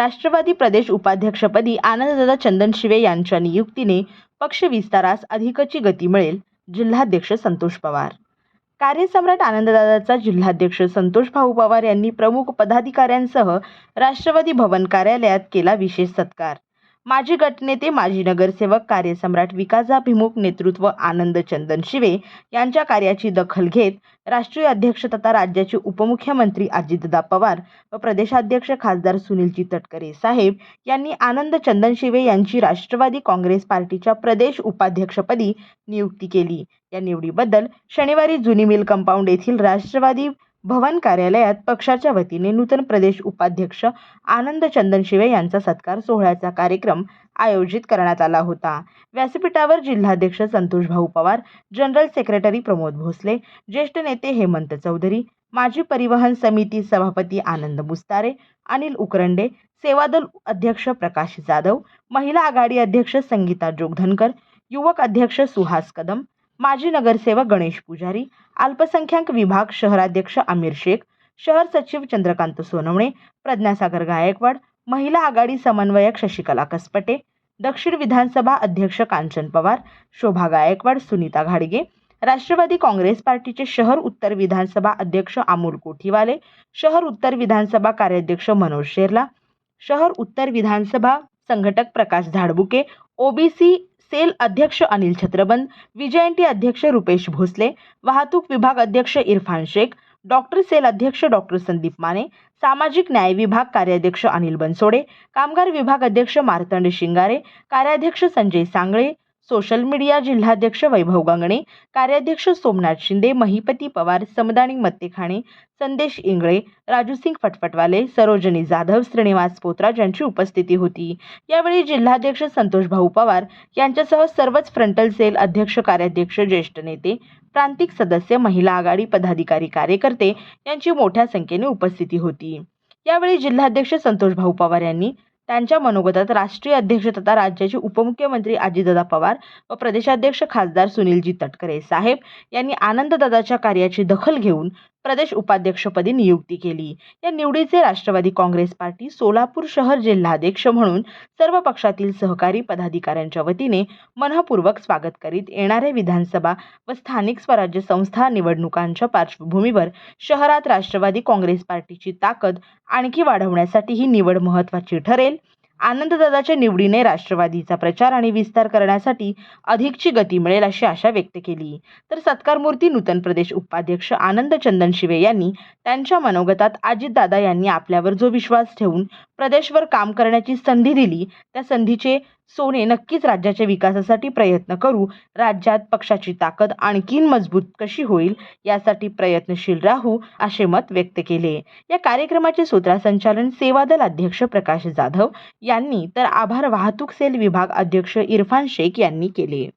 राष्ट्रवादी प्रदेश उपाध्यक्षपदी आनंददादा चंदनशिवे यांच्या नियुक्तीने पक्ष विस्तारास अधिकची गती मिळेल जिल्हाध्यक्ष संतोष पवार. कार्यसम्राट आनंददादाचा जिल्हाध्यक्ष संतोष भाऊ पवार यांनी प्रमुख पदाधिकाऱ्यांसह राष्ट्रवादी भवन कार्यालयात केला विशेष सत्कार. माजी गटनेते माजी नगरसेवक कार्यसम्राट विकासाभिमुख नेतृत्व आनंद चंदन शिवे यांच्या कार्याची दखल घेत राष्ट्रीय अध्यक्ष तथा राज्याचे उपमुख्यमंत्री अजितदा पवार व प्रदेशाध्यक्ष खासदार सुनीलजी तटकरे साहेब यांनी आनंद चंदनशिवे यांची राष्ट्रवादी काँग्रेस पार्टीच्या प्रदेश उपाध्यक्षपदी नियुक्ती केली. या निवडीबद्दल शनिवारी जुनी मिल कंपाऊंड येथील राष्ट्रवादी भवन कार्यालयात पक्षाच्या वतीने नूतन प्रदेश उपाध्यक्ष आनंद चंदन शिवे यांचा सत्कार सोहळ्याचा कार्यक्रम आयोजित करण्यात आला होता. व्यासपीठावर जिल्हाध्यक्ष संतोष भाऊ पवार जनरल सेक्रेटरी प्रमोद भोसले ज्येष्ठ नेते हेमंत चौधरी माजी परिवहन समिती सभापती आनंद मुस्तारे अनिल उकरंडे सेवादल अध्यक्ष प्रकाश जाधव महिला आघाडी अध्यक्ष संगीता जोगधनकर युवक अध्यक्ष सुहास कदम माजी नगरसेवक गणेश पुजारी अल्पसंख्याक विभाग शहराध्यक्ष आमिर शेख शहर सचिव चंद्रकांत सोनवणे प्रज्ञासागर गायकवाड महिला आघाडी समन्वयक शशिकला कसपटे दक्षिण विधानसभा अध्यक्ष कांचन पवार शोभा गायकवाड सुनीता घाडगे राष्ट्रवादी काँग्रेस पार्टीचे शहर उत्तर विधानसभा अध्यक्ष अमोल कोठीवाले शहर उत्तर विधानसभा कार्याध्यक्ष मनोज शेरला शहर उत्तर विधानसभा संघटक प्रकाश झाडबुके ओबीसी सेल अध्यक्ष अनिल छत्रबंद विजयंती अध्यक्ष रुपेश भोसले वाहतूक विभाग अध्यक्ष इरफान शेख डॉक्टर सेल अध्यक्ष डॉक्टर संदीप माने सामाजिक न्याय विभाग कार्याध्यक्ष अनिल बनसोडे कामगार विभाग अध्यक्ष मार्तंड शिंगारे कार्याध्यक्ष संजय सांगळे सोशल मीडिया जिल्हाध्यक्ष वैभव गंगणे कार्याध्यक्ष सोमनाथ शिंदे महिपती पवार समदानी मत्तेखाणे संदेश इंगळे राजूसिंग फटफटवाले सरोजनी जाधव श्रीनिवास पोतराज यांची उपस्थिती होती. यावेळी जिल्हाध्यक्ष संतोष भाऊ पवार यांच्यासह सर्वच फ्रंटल सेल अध्यक्ष कार्याध्यक्ष ज्येष्ठ नेते प्रांतिक सदस्य महिला आघाडी पदाधिकारी कार्यकर्ते यांची मोठ्या संख्येने उपस्थिती होती. यावेळी जिल्हाध्यक्ष संतोष भाऊ पवार यांनी त्यांच्या मनोगतात राष्ट्रीय अध्यक्ष तथा राज्याचे उपमुख्यमंत्री अजितदादा पवार व प्रदेशाध्यक्ष खासदार सुनीलजी तटकरे साहेब यांनी आनंददादाच्या कार्याची दखल घेऊन प्रदेश उपाध्यक्षपदी नियुक्ती केली. या निवडीचे राष्ट्रवादी काँग्रेस पार्टी सोलापूर शहर जिल्हाध्यक्ष म्हणून सर्व पक्षातील सहकारी पदाधिकाऱ्यांच्या वतीने मनःपूर्वक स्वागत करीत येणाऱ्या विधानसभा व स्थानिक स्वराज्य संस्था निवडणुकांच्या पार्श्वभूमीवर शहरात राष्ट्रवादी काँग्रेस पार्टीची ताकद आणखी वाढवण्यासाठी ही निवड महत्त्वाची ठरेल. आनंददादाच्या निवडीने राष्ट्रवादीचा प्रचार आणि विस्तार करण्यासाठी अधिकची गती मिळेल अशी आशा व्यक्त केली. तर सत्कारमूर्ती नूतन प्रदेश उपाध्यक्ष आनंद चंदन शिवे यांनी त्यांच्या मनोगतात अजितदादा यांनी आपल्यावर जो विश्वास ठेवून प्रदेशवर काम करण्याची संधी दिली त्या संधीचे सोने नक्कीच राज्याच्या विकासासाठी प्रयत्न करू. राज्यात पक्षाची ताकद आणखीन मजबूत कशी होईल यासाठी प्रयत्नशील राहू असे मत व्यक्त केले. या कार्यक्रमाचे सूत्रसंचालन सेवादल अध्यक्ष प्रकाश जाधव यांनी तर आभार वाहतूक सेल विभाग अध्यक्ष इरफान शेख यांनी केले.